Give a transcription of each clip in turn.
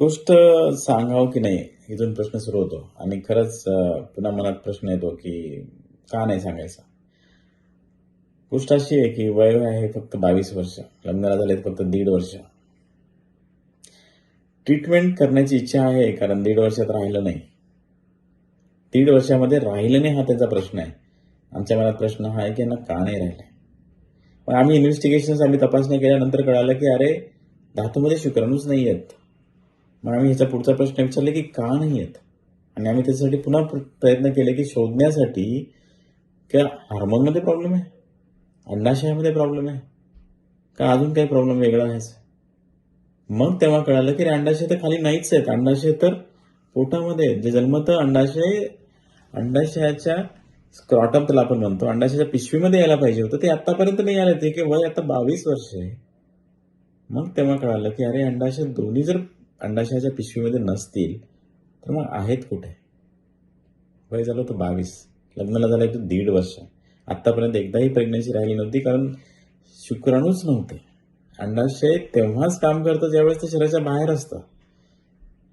गोष्ट सांगावं की नाही इथून प्रश्न सुरू होतो. आणि खरंच पुन्हा मनात प्रश्न येतो की का नाही सांगायचा? गोष्ट अशी आहे की वय आहे फक्त बावीस वर्ष लग्नाला झाले फक्त दीड वर्ष. ट्रीटमेंट करण्याची इच्छा आहे कारण दीड वर्षात राहिलं नाही. दीड वर्षामध्ये राहिलं नाही हा त्याचा प्रश्न आहे. आमच्या मनात प्रश्न हा आहे की यांना का नाही राहिलं पण आम्ही इन्व्हेस्टिगेशन आम्ही तपासणी केल्यानंतर कळालं की अरे धातूमध्ये शुक्राणूच नाही आहेत. मग आम्ही ह्याचा पुढचा प्रश्न विचारला की का नाही आहेत आणि आम्ही त्याच्यासाठी पुन्हा प्रयत्न केले की शोधण्यासाठी का हार्मोनमध्ये प्रॉब्लेम आहे? अंडाशयामध्ये प्रॉब्लेम आहे? का अजून काही प्रॉब्लेम वेगळा आहे मग तेव्हा कळालं की रे अंडाशय तर खाली नाहीच आहेत. अंडाशय तर पोटामध्ये आहेत. जे जन्मत अंडाशय अंडाशयाच्या स्क्रॉटम त्याला आपण म्हणतो. अंडाशयाच्या पिशवीमध्ये यायला पाहिजे होतं. ते आतापर्यंत नाही आलं. ते की वय आता बावीस वर्ष आहे. मग तेव्हा कळालं की अरे अंडाशय दोन्ही जर अंडाशयाच्या पिशवीमध्ये नसतील तर मग आहेत कुठे? वय झालं होतं बावीस. लग्नाला झालं होतं दीड वर्ष. आत्तापर्यंत एकदाही प्रेग्नन्सी राहिली नव्हती कारण शुक्राणूच नव्हते. अंडाशय तेव्हाच काम करतं ज्यावेळेस ते शरीराच्या बाहेर असतं.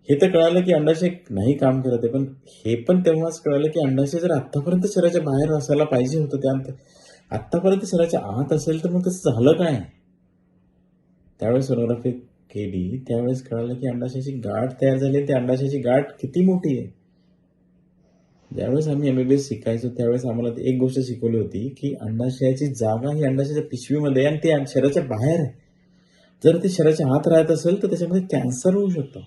हे तर कळालं की अंडाशय नाही काम करत आहे पण हे पण तेव्हाच कळालं की अंडाशय जर आत्तापर्यंत शरीराच्या बाहेर असायला पाहिजे होतं त्यानंतर आत्तापर्यंत शरीराच्या आत असेल तर मग तसं झालं काय? त्यावेळेस सोनोग्राफी केली त्यावेळेस कळालं की अंडाशयाची गाठ तयार झाली. ती त्या अंडाशयाची गाठ किती मोठी आहे? ज्यावेळेस आम्ही एम बी एस शिकायचो त्यावेळेस आम्हाला एक गोष्ट शिकवली होती की अंडाशयाची जागा ही अंडाशयाच्या पिशवीमध्ये आणि ती शरीराच्या बाहेर आहे. जर ते शरीराच्या हात राहत असेल तर त्याच्यामध्ये कॅन्सर होऊ शकतो.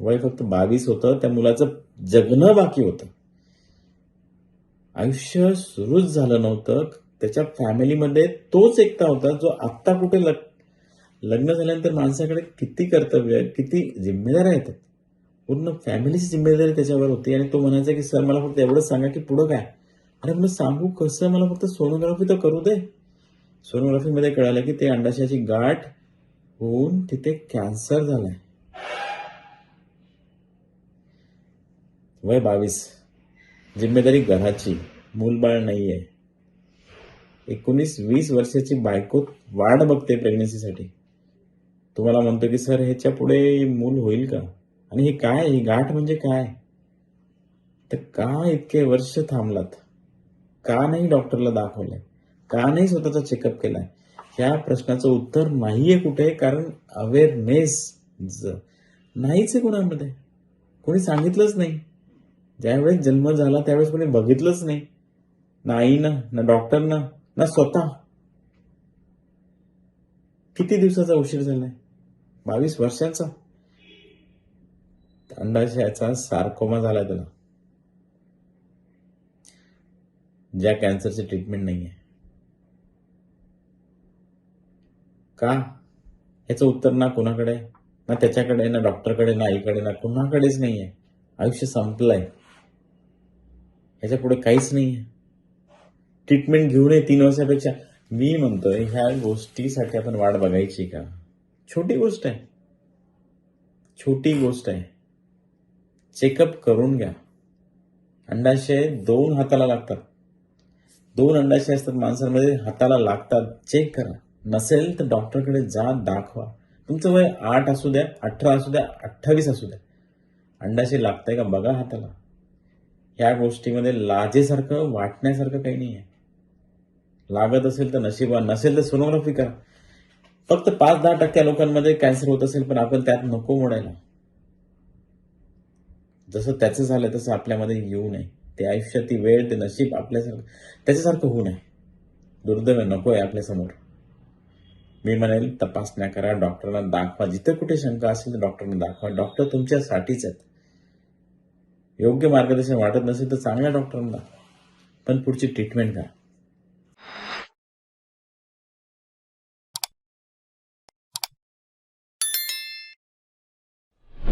वय फक्त बावीस होतं त्या मुलाचं जगणं बाकी होतं. आयुष्य सुरूच झालं नव्हतं. त्याच्या फॅमिलीमध्ये तोच एकटा होता जो आत्ता कुठे लग लग्न झाल्यानंतर माणसाकडे किती कर्तव्य किती जिम्मेदाऱ्या येतात पूर्ण फॅमिलीची जिम्मेदारी त्याच्यावर होती आणि तो म्हणायचा की सर मला फक्त एवढंच सांगा की पुढं काय? अरे मला सांगू कसं? मला फक्त सोनोग्राफी तर करू दे. सोनोग्राफीमध्ये कळालं की ते अंडाशयाची गाठ होऊन तिथे कॅन्सर झालाय. वय बावीस. जिम्मेदारी घराची. मूलबाळ नाही आहे एकोणीस वीस वर्षाची बायको वाढ बघते प्रेग्नन्सीसाठी तुम्हाला म्हणतो की सर ह्याच्या पुढे मूल होईल का? आणि हे काय? ही गाठ म्हणजे काय? तर का इतके वर्ष थांबलात? का नाही डॉक्टरला दाखवलंय? का नाही स्वतःचा चेकअप केलाय? ह्या प्रश्नाचं उत्तर नाहीये कुठे कारण अवेअरनेस नाहीच आहे कुणामध्ये. कोणी सांगितलंच नाही. ज्यावेळेस जन्म झाला त्यावेळेस कोणी बघितलंच नाही. ना आईनं ना डॉक्टरनं ना स्वतः. किती दिवसाचा उशीर झालाय? बावीस वर्षाचा? अंडाशयाचा सारकोमा झालाय त्याला. ज्या कॅन्सरची ट्रीटमेंट नाहीये. का? याचं उत्तर ना कुणाकडे? ना त्याच्याकडे ना डॉक्टरकडे ना आईकडे ना कुणाकडेच नाहीये. आयुष्य संपलंय. ह्याच्या पुढे काहीच नाहीये. ट्रीटमेंट घेऊ नये तीन वर्षापेक्षा. मी म्हणतोय ह्या गोष्टीसाठी आपण वाट बघायची का? छोटी गोष्ट आहे. छोटी गोष्ट आहे. चेकअप करून घ्या. अंडाशय दोन हाताला लागतात. दोन अंडाशय असतात माणसांमध्ये हाताला लागतात. चेक करा. नसेल तर डॉक्टरकडे जा दाखवा. तुमचं वय आठ असू द्या अठरा असू द्या अठ्ठावीस असू द्या. अंडाशय लागतंय का बघा हाताला. ह्या गोष्टीमध्ये लाजेसारखं वाटण्यासारखं काही नाही आहे लागत असेल तर नशिबा नसेल तर सोनोग्राफी करा. फक्त पाच दहा टक्क्या लोकांमध्ये कॅन्सर होत असेल पण आपण त्यात नको मोडायला. जसं त्याचं झालं तसं आपल्यामध्ये येऊ नये. ते आयुष्यात ती वेळ ते नशीब आपल्यासारखं त्याच्यासारखं होऊ नये. दुर्दैव नको आहे आपल्यासमोर मी म्हणेल तपासण्या करा डॉक्टरना दाखवा. जिथे कुठे शंका असेल तर डॉक्टरना दाखवा. डॉक्टर तुमच्यासाठीच आहेत. योग्य मार्गदर्शन वाटत नसेल तर चांगल्या डॉक्टरांना पण पुढची ट्रीटमेंट करा